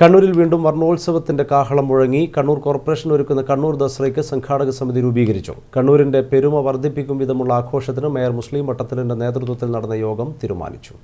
കണ്ണൂരിൽ വീണ്ടും വർണോത്സവത്തിന്റെ കാഹളം മുഴങ്ങി കണ്ണൂർ കോർപ്പറേഷൻ ഒരുക്കുന്ന കണ്ണൂർ ദസറയ്ക്ക് സംഘാടക സമിതി രൂപീകരിച്ചു. കണ്ണൂരിന്റെ പെരുമ വർദ്ധിപ്പിക്കും വിധമുള്ള ആഘോഷത്തിന് മേയർ മുസ്ലിം വട്ടത്തിലിന്റെ നേതൃത്വത്തിൽ നടന്ന യോഗം തീരുമാനിച്ചു.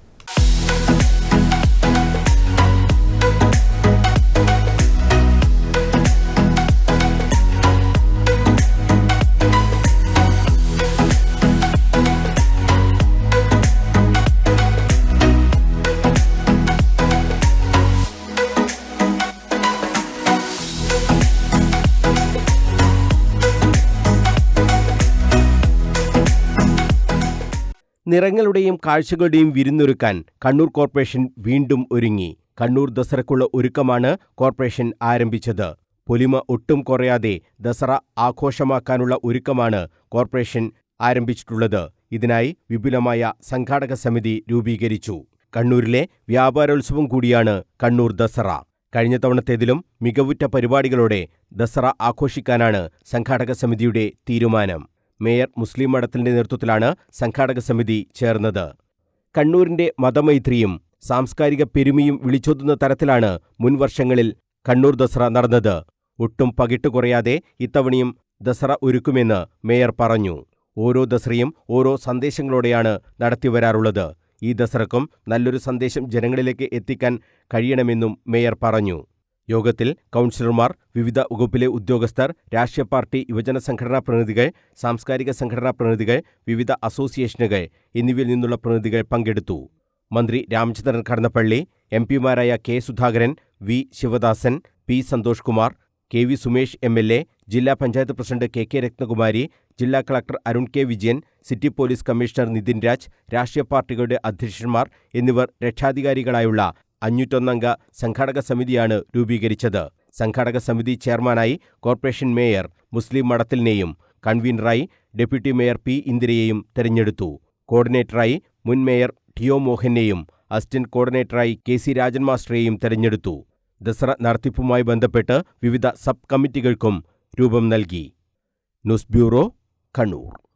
നിറങ്ങളുടെയും കാഴ്ചകളുടെയും വിരുന്നൊരുക്കാൻ കണ്ണൂർ കോർപ്പറേഷൻ വീണ്ടും ഒരുങ്ങി. കണ്ണൂർ ദസറയ്ക്കുള്ള ഒരുക്കമാണ് കോർപ്പറേഷൻ ആരംഭിച്ചത്. പൊലിമ ഒട്ടും കുറയാതെ ദസറ ആഘോഷമാക്കാനുള്ള ഒരുക്കമാണ് കോർപ്പറേഷൻ ആരംഭിച്ചിട്ടുള്ളത്. ഇതിനായി വിപുലമായ സംഘാടക സമിതി രൂപീകരിച്ചു. കണ്ണൂരിലെ വ്യാപാരോത്സവം കൂടിയാണ് കണ്ണൂർ ദസറ. കഴിഞ്ഞ തവണത്തേതിലും മികവുറ്റ പരിപാടികളോടെ ദസറ ആഘോഷിക്കാനാണ് സംഘാടക സമിതിയുടെ തീരുമാനം. മേയർ മുസ്ലിം മഠത്തിന്റെ നേതൃത്വത്തിലാണ് സംഘാടക സമിതി ചേർന്നത്. കണ്ണൂരിന്റെ മതമൈത്രിയും സാംസ്കാരിക പെരുമയും വിളിച്ചോതുന്ന തരത്തിലാണ് മുൻവർഷങ്ങളിൽ കണ്ണൂർ ദസറ നടന്നത്. ഒട്ടും പകിട്ട് കുറയാതെ ഇത്തവണയും ദസറ ഒരുക്കുമെന്ന് മേയർ പറഞ്ഞു. ഓരോ ദസറയും ഓരോ സന്ദേശങ്ങളോടെയാണ് നടത്തിവരാറുള്ളത് ഈ ദസറക്കും നല്ലൊരു സന്ദേശം ജനങ്ങളിലേക്ക് എത്തിക്കാൻ കഴിയണമെന്നും മേയർ പറഞ്ഞു. യോഗത്തിൽ കൗൺസിലർമാർ വിവിധ വകുപ്പിലെ ഉദ്യോഗസ്ഥർ രാഷ്ട്രീയ പാർട്ടി യുവജന സംഘടനാ പ്രതിനിധികൾ സാംസ്കാരിക സംഘടനാ പ്രതിനിധികൾ വിവിധ അസോസിയേഷനുകൾ എന്നിവയിൽ നിന്നുള്ള പ്രതിനിധികൾ പങ്കെടുത്തു. മന്ത്രി Ramachandran Kadannappally M പിമാരായ K Sudhakaran V Sivadasan P Santhosh Kumar K V Sumesh M L A ജില്ലാ panchayat president K K Rathnakumari ജില്ലാ collector Arun K Vijayan city police commissioner Nitin Raj രാഷ്ട്രീയ പാർട്ടികളുടെ അധ്യക്ഷന്മാർ എന്നിവർ രക്ഷാധികാരികളായുള്ള അഞ്ഞൂറ്റൊന്നംഗ സംഘാടക സമിതിയാണ് രൂപീകരിച്ചത്. സംഘാടക സമിതി ചെയർമാനായി കോർപ്പറേഷൻ മേയർ മുസ്ലിം മഠത്തിലിനെയും കൺവീനറായി ഡെപ്യൂട്ടി മേയർ പി ഇന്ദിരയെയും തെരഞ്ഞെടുത്തു. കോർഡിനേറ്ററായി മുൻ മേയർ ടിയോ മോഹനെയും അസിസ്റ്റന്റ് കോർഡിനേറ്ററായി കെ സി രാജൻ മാസ്റ്ററെയും തെരഞ്ഞെടുത്തു. ദസറ നടത്തിപ്പുമായി ബന്ധപ്പെട്ട് വിവിധ സബ് കമ്മിറ്റികൾക്കും രൂപം നൽകി. News bureau Kannur.